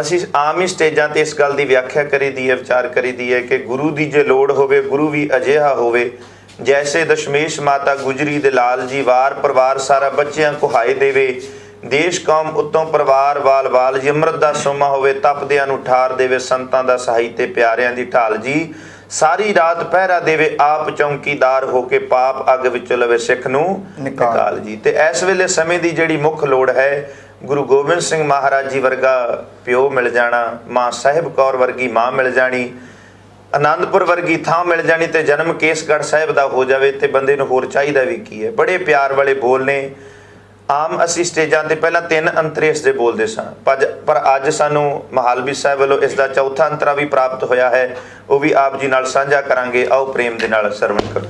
ਅਸੀਂ ਆਮ ਹੀ ਸਟੇਜਾਂ ਤੇ ਇਸ ਗੱਲ ਦੀ ਵਿਆਖਿਆ ਕਰੀਦੀ ਹੈ ਵਿਚਾਰ ਕਰੀਦੀ ਹੈ ਕਿ ਗੁਰੂ ਦੀ ਜੇ ਲੋੜ ਹੋਵੇ ਗੁਰੂ ਵੀ ਅਜਿਹਾ ਹੋਵੇ ਜੈਸੇ ਦਸ਼ਮੇਸ਼ ਮਾਤਾ ਗੁਜਰੀ ਦੇ ਲਾਲ ਜੀ ਵਾਰ ਪਰਿਵਾਰ ਸਾਰਾ ਬੱਚਿਆਂ ਕੁਹਾਏ ਦੇਵੇ ਦੇਸ਼ ਕੌਮ ਉਤੋਂ ਪਰਿਵਾਰ ਵਾਲ ਵਾਲ ਜੀ ਅੰਮ੍ਰਿਤ ਦਾ ਸੋਮਾ ਹੋਵੇ ਤਪਦਿਆਂ ਨੂੰ ਠਾਰ ਦੇਵੇ ਸੰਤਾਂ ਦਾ ਸਹਾਈ ਤੇ ਪਿਆਰਿਆਂ ਦੀ ਢਾਲ ਜੀ ਸਾਰੀ ਰਾਤ ਪਹਿਰਾ ਦੇਵੇ ਆਪ ਚੌਂਕੀਦਾਰ ਹੋ ਕੇ ਪਾਪ ਅੱਗ ਵਿੱਚੋਂ ਲਵੇ ਸਿੱਖ ਨੂੰ। ਨਿਕਾਲ ਜੀ ਤੇ ਇਸ ਵੇਲੇ ਸਮੇਂ ਦੀ ਜਿਹੜੀ ਮੁੱਖ ਲੋੜ ਹੈ ਗੁਰੂ ਗੋਬਿੰਦ ਸਿੰਘ ਮਹਾਰਾਜ ਜੀ ਵਰਗਾ ਪਿਓ ਮਿਲ ਜਾਣਾ, ਮਾਂ ਸਾਹਿਬ ਕੌਰ ਵਰਗੀ ਮਾਂ ਮਿਲ ਜਾਣੀ ਆਨੰਦਪੁਰ ਵਰਗੀ ਥਾਂ ਮਿਲ ਜਾਣੀ ਤੇ ਜਨਮ ਕੇਸਗੜ੍ਹ ਸਾਹਿਬ ਦਾ ਹੋ ਜਾਵੇ ਤੇ ਬੰਦੇ ਨੂੰ ਹੋਰ ਚਾਹੀਦਾ ਵੀ ਕੀ ਹੈ। ਬੜੇ ਪਿਆਰ ਵਾਲੇ ਬੋਲ ਨੇ। ਆਮ ਅਸੀਂ ਸਟੇਜਾਂ ਤੇ ਪਹਿਲਾਂ ਤਿੰਨ ਅੰਤਰੇਸ ਦੇ ਬੋਲਦੇ ਸਾਂ। ਪਰ ਪਰ ਅੱਜ ਸਾਨੂੰ ਮਹਾਲਵੀ ਸਾਹਿਬ ਵੱਲੋਂ ਇਸ ਦਾ ਚੌਥਾ ਅੰਤਰਾ ਵੀ ਪ੍ਰਾਪਤ ਹੋਇਆ ਹੈ। ਉਹ ਵੀ ਆਪ ਜੀ ਨਾਲ ਸਾਂਝਾ ਕਰਾਂਗੇ। ਆਓ ਪ੍ਰੇਮ ਦੇ ਨਾਲ ਸਰਵਣ ਕਰੋ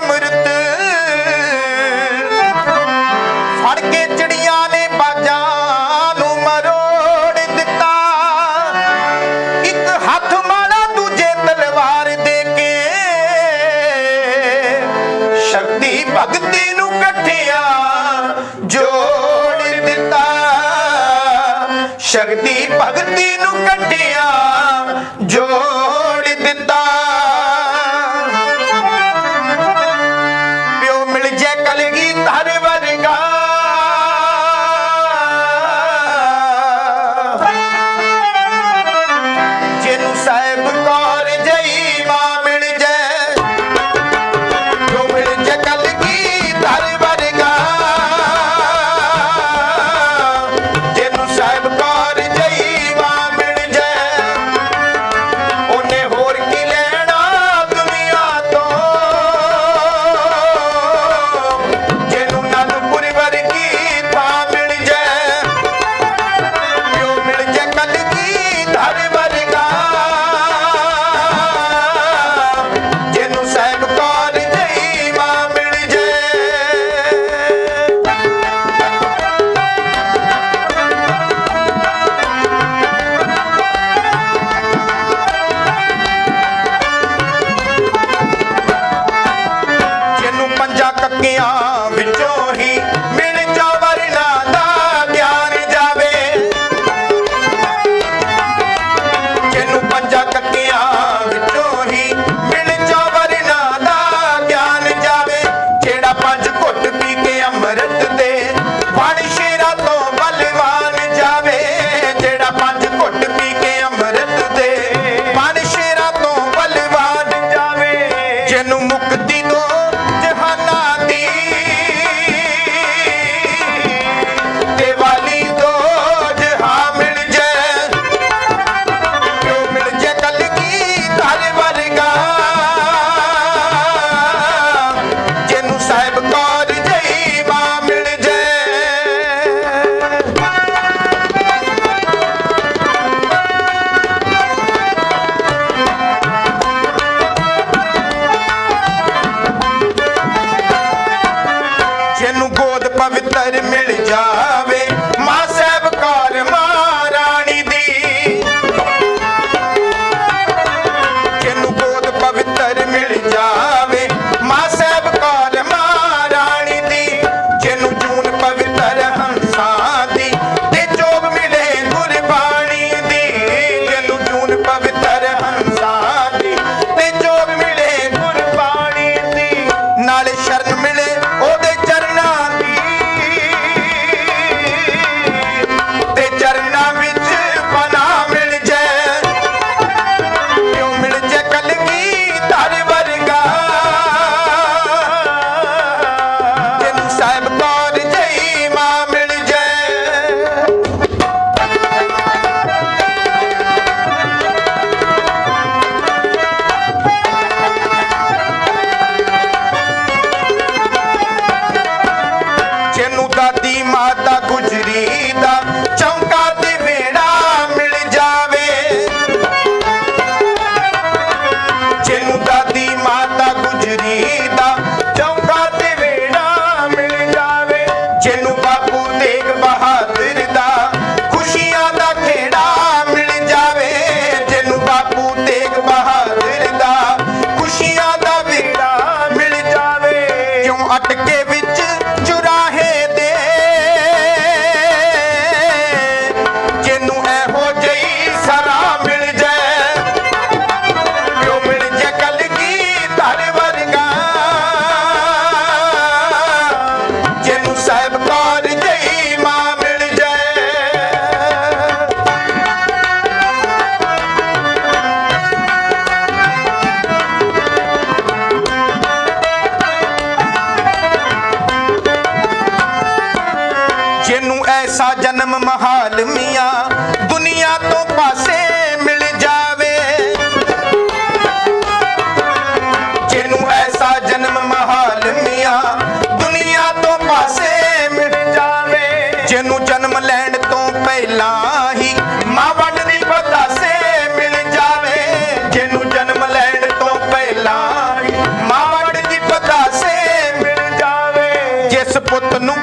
ਅੰਮ੍ਰਿਤ ਫੜ ਕੇ ਚਿੜੀਆਂ ਨੇ ਬਾਜਾਂ ਨੂੰ ਮਰੋੜ ਦਿੱਤਾ। ਇੱਕ ਹੱਥ ਮਾਲਾ ਦੂਜੇ ਤਲਵਾਰ ਦੇ ਕੇ। ਸ਼ਕਤੀ ਭਗਤੀ ਨੂੰ ਇਕੱਠਿਆਂ ਜੋੜ ਦਿੱਤਾ। ਸ਼ਕਤੀ ਭਗਤੀ ਨੂੰ ਇਕੱਠਿਆਂ ਜੋੜ ਦਿੱਤਾ। ਪਵਿੱਤਰ ਮਿਲ ਜਾਵੇ। ਐਸਾ ਜਨਮ ਮਹਾਲ ਮੀਆਂ, ਦੁਨੀਆ ਤੋਂ ਪਾਸੇ ਜਿਹਨੂੰ ਜਨਮ ਲੈਣ ਤੋਂ ਪਹਿਲਾਂ ਹੀ ਮਾਂ ਵੱਡ ਦੀ ਬਤਾਸੇ ਮਿਲ ਜਾਵੇ। ਜਿਹਨੂੰ ਜਨਮ ਲੈਣ ਤੋਂ ਪਹਿਲਾਂ ਮਾਂ ਵੱਡ ਦੀ ਬਤਾਸੇ ਮਿਲ ਜਾਵੇ। ਜਿਸ ਪੁੱਤ ਨੂੰ